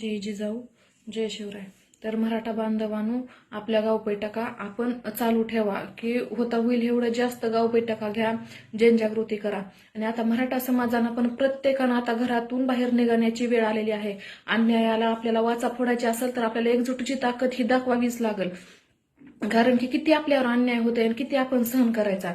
जय जिजाऊ जय शिवराय. तर मराठा बांधवांनो आपल्या गाव बैठका आपण चालू ठेवा की होता होईल एवढं जास्त गाव बैठका घ्या जनजागृती करा. आणि आता मराठा समाजानं पण प्रत्येकानं आता घरातून बाहेर निघण्याची वेळ आलेली आहे. अन्यायाला आपल्याला वाचा फोडायची असेल तर आपल्याला एकजुटीची ताकद ही दाखवावीच लागेल. कारण की किती आपल्यावर अन्याय होतोय आणि किती आपण सहन करायचा.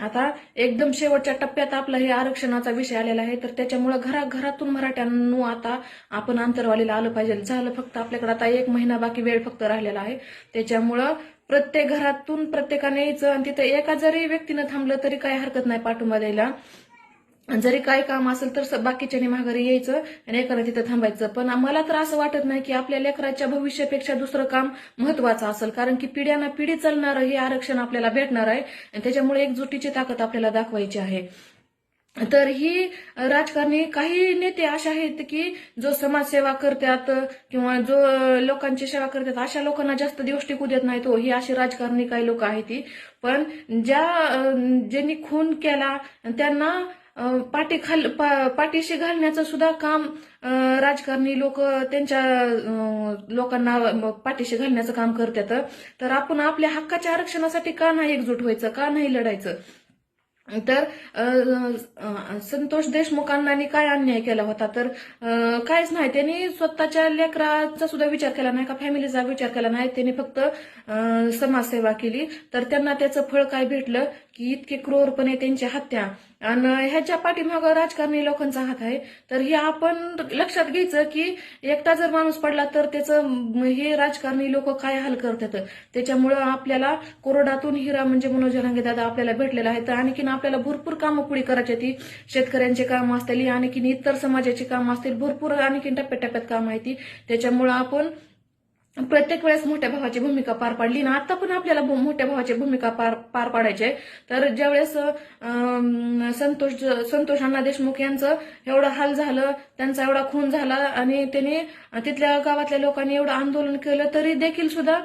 आता एकदम शेवटच्या टप्प्यात आपला हे आरक्षणाचा विषय आलेला आहे तर त्याच्यामुळे घरा घरातून मराठ्यांनो आता आपण अंतरवालीला आलं पाहिजे. झालं फक्त आपल्याकडे आता एक महिना बाकी वेळ फक्त राहिलेला आहे. त्याच्यामुळं प्रत्येक घरातून प्रत्येकाने यायचं आणि तिथं एका जरी व्यक्तीनं थांबलं तरी काही हरकत नाही पाठिंबा द्यायला. जरी काय काम असेल तर बाकीच्याने माघारी यायचं आणि एकानं तिथं थांबायचं. पण मला तर असं वाटत नाही की आपल्या लेकराच्या भविष्यापेक्षा दुसरं काम महत्वाचं असेल. कारण की पिढ्याना पिढी चालणारं हे आरक्षण आपल्याला भेटणार आहे आणि त्याच्यामुळे एकजुटीची ताकद आपल्याला दाखवायची आहे. तर ही राजकारणी काही नेते असे आहेत की जो समाजसेवा करतात किंवा जो लोकांची सेवा करतात अशा लोकांना जास्त दिवस टिकू देत नाही तो हो, ही अशी राजकारणी काही लोक आहेत ती. पण ज्या ज्यांनी खून केला त्यांना पाठी खाल पा- पाठीशी घालण्याचं सुद्धा काम राजकारणी लोक त्यांच्या लोकांना पाठीशी घालण्याचं काम करतात. तर आपण आपल्या हक्काच्या आरक्षणासाठी का नाही एकजूट व्हायचं? का नाही लढायचं? तर संतोष देशमुखांनी काय अन्याय केला होता? तर काहीच नाही. त्यांनी स्वतःच्या लेकराचा सुद्धा विचार केला नाही का? फॅमिलीचा विचार केला नाही. त्यांनी फक्त समाजसेवा केली. तर त्यांना त्याचं फळ काय भेटलं? की इतके क्रूरपणे त्यांची हत्या. आणि ह्याच्या पाठीमागं राजकारणी लोकांचा हात आहे. तर हे आपण लक्षात घ्यायचं की एकटा जर माणूस पडला तर त्याचं हे राजकारणी लोक काय हाल करतात? त्याच्यामुळं आपल्याला कोरडातून हिरा म्हणजे मनोज जरांगे दादा आपल्याला भेटलेला आहे. तर आणखीन आपल्याला भरपूर कामं पुढे करायची ती शेतकऱ्यांची कामं असतील आणखीन इतर समाजाची कामं असतील भरपूर आणखीन टप्प्याटप्प्यात कामं आहे ती. त्याच्यामुळं आपण प्रत्येक वेळेस मोठ्या भावाची भूमिका पार पाडली ना आता पण आपल्याला भू- मोठ्या भावाची भूमिका पार पार पाडायची आहे. तर ज्यावेळेस संतोष संतोष अण्णा देशमुख यांचं एवढं हाल झालं त्यांचा एवढा खून झाला आणि त्यांनी तिथल्या गावातल्या लोकांनी एवढं आंदोलन केलं तरी देखील सुद्धा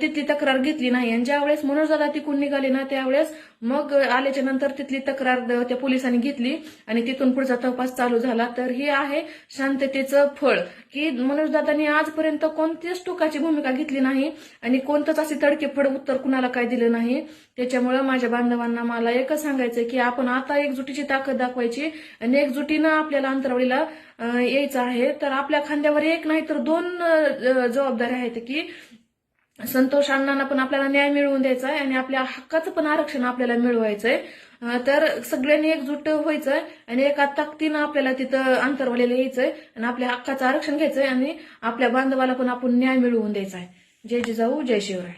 तिथली तक्रार घेतली नाही. आणि ज्यावेळेस मनोजदादा तिकून निघाली ना त्यावेळेस मग आल्याच्यानंतर तिथली तक्रार त्या पोलिसांनी घेतली आणि तिथून पुढचा तपास चालू झाला. तर हे आहे शांततेचं फळ की मनोजदादांनी आजपर्यंत कोणतीच टोकाची भूमिका घेतली नाही आणि कोणतंच असे तडकेफड उत्तर कुणाला काय दिलं नाही. त्याच्यामुळं माझ्या बांधवांना मला एकच सांगायचं की आपण आता एकजुटीची ताकद दाखवायची आणि एकजुटीनं आपल्याला अंतरावळीला यायचं आहे. तर आपल्या खांद्यावर एक नाही तर दोन जबाबदाऱ्या आहेत की संतोष अण्णांना पण आपल्याला न्याय मिळवून द्यायचा आहे आणि आपल्या हक्काचं पण आरक्षण आपल्याला मिळवायचंय. तर सगळ्यांनी एकजूट व्हायचंय आणि एका ताकदीनं आपल्याला तिथं अंतरवालेलं यायचंय आणि आपल्या हक्काचं आरक्षण घ्यायचंय आणि आपल्या बांधवाला पण आपण न्याय मिळवून द्यायचा आहे जय जिजाऊ जय शिवराय.